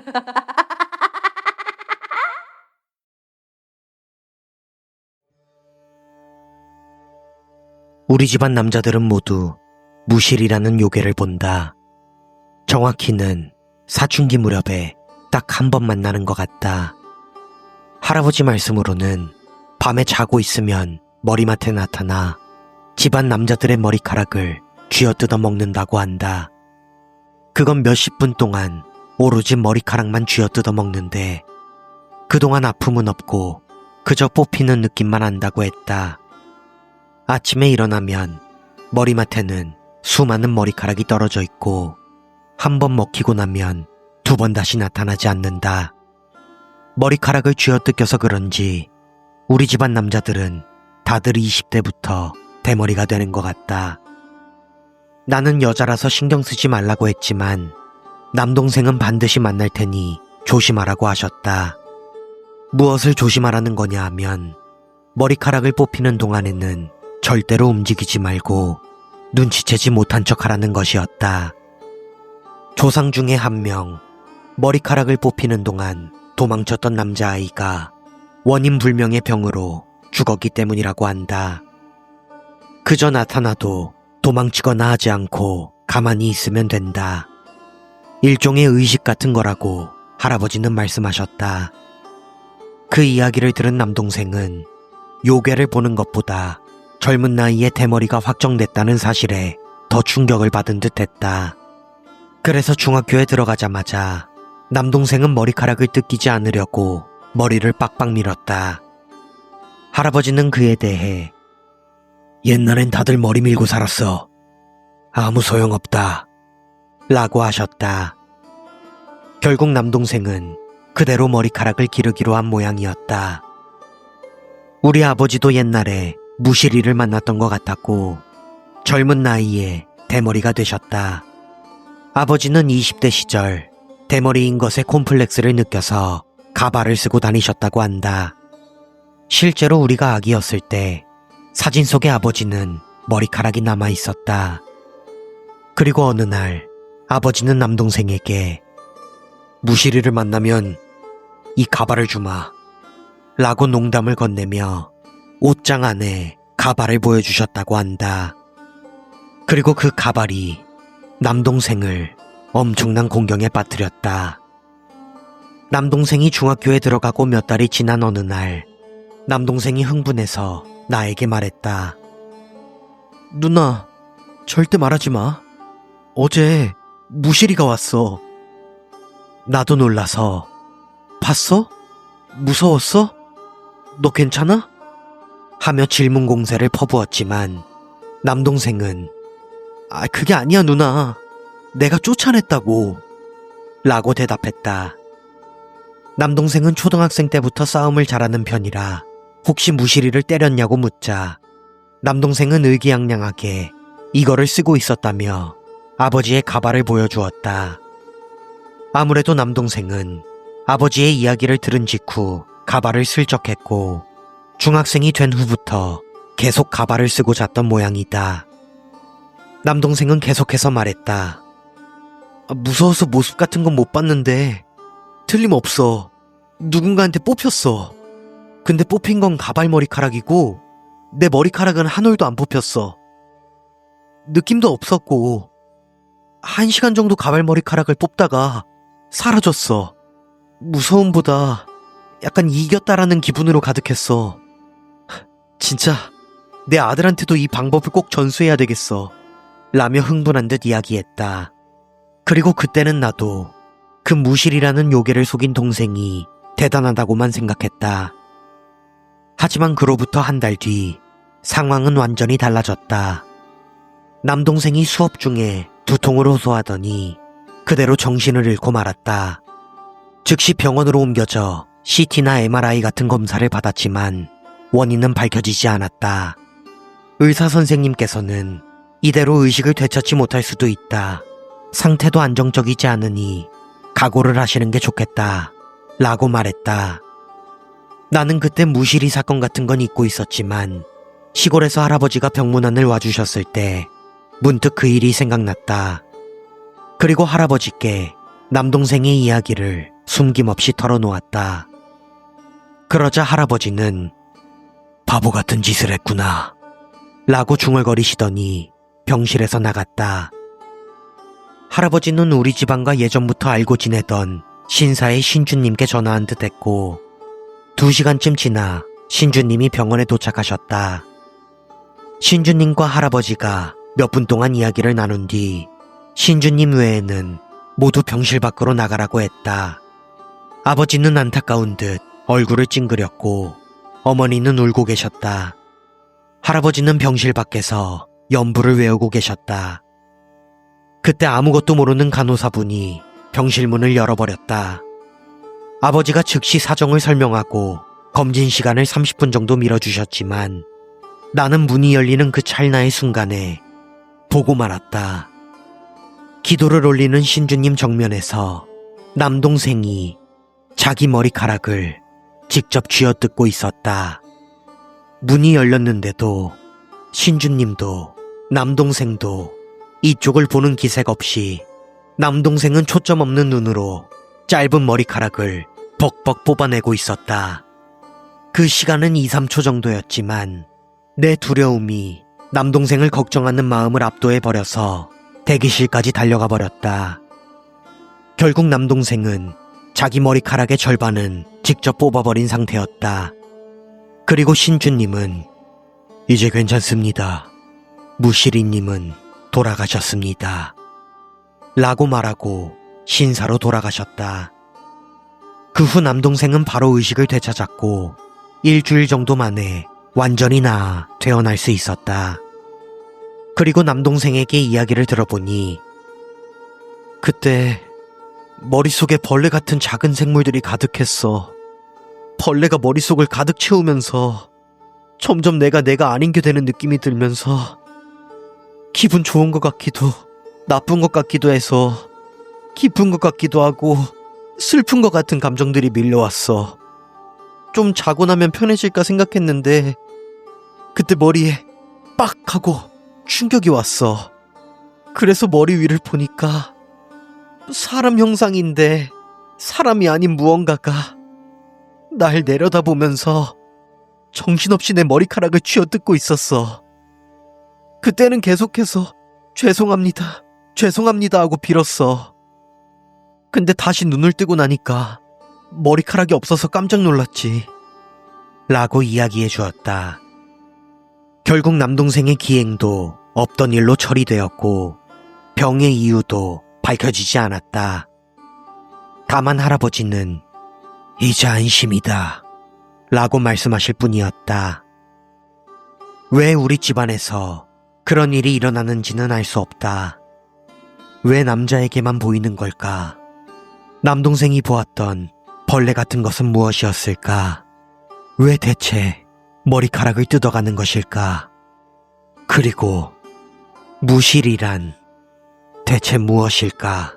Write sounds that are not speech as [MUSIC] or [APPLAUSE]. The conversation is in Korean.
[LAUGHS] 우리 집안 남자들은 모두 무실이라는 요괴를 본다. 정확히는 사춘기 무렵에 딱 한 번 만나는 것 같다. 할아버지 말씀으로는 밤에 자고 있으면 머리맡에 나타나 집안 남자들의 머리카락을 쥐어뜯어 먹는다고 한다. 그건 몇십 분 동안 오로지 머리카락만 쥐어뜯어 먹는데 그동안 아픔은 없고 그저 뽑히는 느낌만 한다고 했다. 아침에 일어나면 머리맡에는 수많은 머리카락이 떨어져 있고 한 번 먹히고 나면 두 번 다시 나타나지 않는다. 머리카락을 쥐어뜯겨서 그런지 우리 집안 남자들은 다들 20대부터 대머리가 되는 것 같다. 나는 여자라서 신경 쓰지 말라고 했지만 남동생은 반드시 만날 테니 조심하라고 하셨다. 무엇을 조심하라는 거냐 하면 머리카락을 뽑히는 동안에는 절대로 움직이지 말고 눈치채지 못한 척 하라는 것이었다. 조상 중에 한 명, 머리카락을 뽑히는 동안 도망쳤던 남자아이가 원인 불명의 병으로 죽었기 때문이라고 한다. 그저 나타나도 도망치거나 하지 않고 가만히 있으면 된다. 일종의 의식 같은 거라고 할아버지는 말씀하셨다. 그 이야기를 들은 남동생은 요괴를 보는 것보다 젊은 나이에 대머리가 확정됐다는 사실에 더 충격을 받은 듯 했다. 그래서 중학교에 들어가자마자 남동생은 머리카락을 뜯기지 않으려고 머리를 빡빡 밀었다. 할아버지는 그에 대해 옛날엔 다들 머리 밀고 살았어. 아무 소용없다. 라고 하셨다. 결국 남동생은 그대로 머리카락을 기르기로 한 모양이었다. 우리 아버지도 옛날에 무시리를 만났던 것 같았고 젊은 나이에 대머리가 되셨다. 아버지는 20대 시절 대머리인 것에 콤플렉스를 느껴서 가발을 쓰고 다니셨다고 한다. 실제로 우리가 아기였을 때 사진 속의 아버지는 머리카락이 남아 있었다. 그리고 어느 날 아버지는 남동생에게 무시리를 만나면 이 가발을 주마 라고 농담을 건네며 옷장 안에 가발을 보여주셨다고 한다. 그리고 그 가발이 남동생을 엄청난 공경에 빠뜨렸다. 남동생이 중학교에 들어가고 몇 달이 지난 어느 날, 남동생이 흥분해서 나에게 말했다. 누나, 절대 말하지 마. 어제 무시리가 왔어. 나도 놀라서, 봤어? 무서웠어? 너 괜찮아? 하며 질문 공세를 퍼부었지만, 남동생은, 아, 그게 아니야, 누나. 내가 쫓아냈다고. 라고 대답했다. 남동생은 초등학생 때부터 싸움을 잘하는 편이라 혹시 무시리를 때렸냐고 묻자 남동생은 의기양양하게 이거를 쓰고 있었다며 아버지의 가발을 보여주었다. 아무래도 남동생은 아버지의 이야기를 들은 직후 가발을 슬쩍 했고 중학생이 된 후부터 계속 가발을 쓰고 잤던 모양이다. 남동생은 계속해서 말했다. 아, 무서워서 모습 같은 건 못 봤는데 틀림없어. 누군가한테 뽑혔어. 근데 뽑힌 건 가발 머리카락이고 내 머리카락은 한 올도 안 뽑혔어. 느낌도 없었고 한 시간 정도 가발 머리카락을 뽑다가 사라졌어. 무서움보다 약간 이겼다라는 기분으로 가득했어. 진짜 내 아들한테도 이 방법을 꼭 전수해야 되겠어. 라며 흥분한 듯 이야기했다. 그리고 그때는 나도 그 무실이라는 요괴를 속인 동생이 대단하다고만 생각했다. 하지만 그로부터 한 달 뒤 상황은 완전히 달라졌다. 남동생이 수업 중에 두통을 호소하더니 그대로 정신을 잃고 말았다. 즉시 병원으로 옮겨져 CT나 MRI 같은 검사를 받았지만 원인은 밝혀지지 않았다. 의사 선생님께서는 이대로 의식을 되찾지 못할 수도 있다. 상태도 안정적이지 않으니 각오를 하시는 게 좋겠다. 라고 말했다. 나는 그때 무시리 사건 같은 건 잊고 있었지만 시골에서 할아버지가 병문안을 와주셨을 때 문득 그 일이 생각났다. 그리고 할아버지께 남동생의 이야기를 숨김없이 털어놓았다. 그러자 할아버지는 바보 같은 짓을 했구나. 라고 중얼거리시더니 병실에서 나갔다. 할아버지는 우리 집안과 예전부터 알고 지내던 신사의 신주님께 전화한 듯 했고, 두 시간쯤 지나 신주님이 병원에 도착하셨다. 신주님과 할아버지가 몇 분 동안 이야기를 나눈 뒤 신주님 외에는 모두 병실 밖으로 나가라고 했다. 아버지는 안타까운 듯 얼굴을 찡그렸고 어머니는 울고 계셨다. 할아버지는 병실 밖에서 연부를 외우고 계셨다. 그때 아무것도 모르는 간호사분이 병실 문을 열어버렸다. 아버지가 즉시 사정을 설명하고 검진 시간을 30분 정도 밀어주셨지만 나는 문이 열리는 그 찰나의 순간에 보고 말았다. 기도를 올리는 신주님 정면에서 남동생이 자기 머리카락을 직접 쥐어뜯고 있었다. 문이 열렸는데도 신주님도 남동생도 이쪽을 보는 기색 없이 남동생은 초점 없는 눈으로 짧은 머리카락을 벅벅 뽑아내고 있었다. 그 시간은 2, 3초 정도였지만 내 두려움이 남동생을 걱정하는 마음을 압도해 버려서 대기실까지 달려가 버렸다. 결국 남동생은 자기 머리카락의 절반은 직접 뽑아버린 상태였다. 그리고 신주님은 이제 괜찮습니다. 무시리님은 돌아가셨습니다. 라고 말하고 신사로 돌아가셨다. 그 후 남동생은 바로 의식을 되찾았고 일주일 정도 만에 완전히 나아 퇴원할 수 있었다. 그리고 남동생에게 이야기를 들어보니 그때 머릿속에 벌레 같은 작은 생물들이 가득했어. 벌레가 머릿속을 가득 채우면서 점점 내가 내가 아닌 게 되는 느낌이 들면서 기분 좋은 것 같기도 나쁜 것 같기도 해서 기쁜 것 같기도 하고 슬픈 것 같은 감정들이 밀려왔어. 좀 자고 나면 편해질까 생각했는데 그때 머리에 빡 하고 충격이 왔어. 그래서 머리 위를 보니까 사람 형상인데 사람이 아닌 무언가가 날 내려다보면서 정신없이 내 머리카락을 쥐어뜯고 있었어. 그때는 계속해서 죄송합니다, 죄송합니다 하고 빌었어. 근데 다시 눈을 뜨고 나니까 머리카락이 없어서 깜짝 놀랐지. 라고 이야기해 주었다. 결국 남동생의 기행도 없던 일로 처리되었고 병의 이유도 밝혀지지 않았다. 다만 할아버지는 이제 안심이다. 라고 말씀하실 뿐이었다. 왜 우리 집안에서 그런 일이 일어나는지는 알 수 없다. 왜 남자에게만 보이는 걸까? 남동생이 보았던 벌레 같은 것은 무엇이었을까? 왜 대체 머리카락을 뜯어가는 것일까? 그리고 무실이란 대체 무엇일까?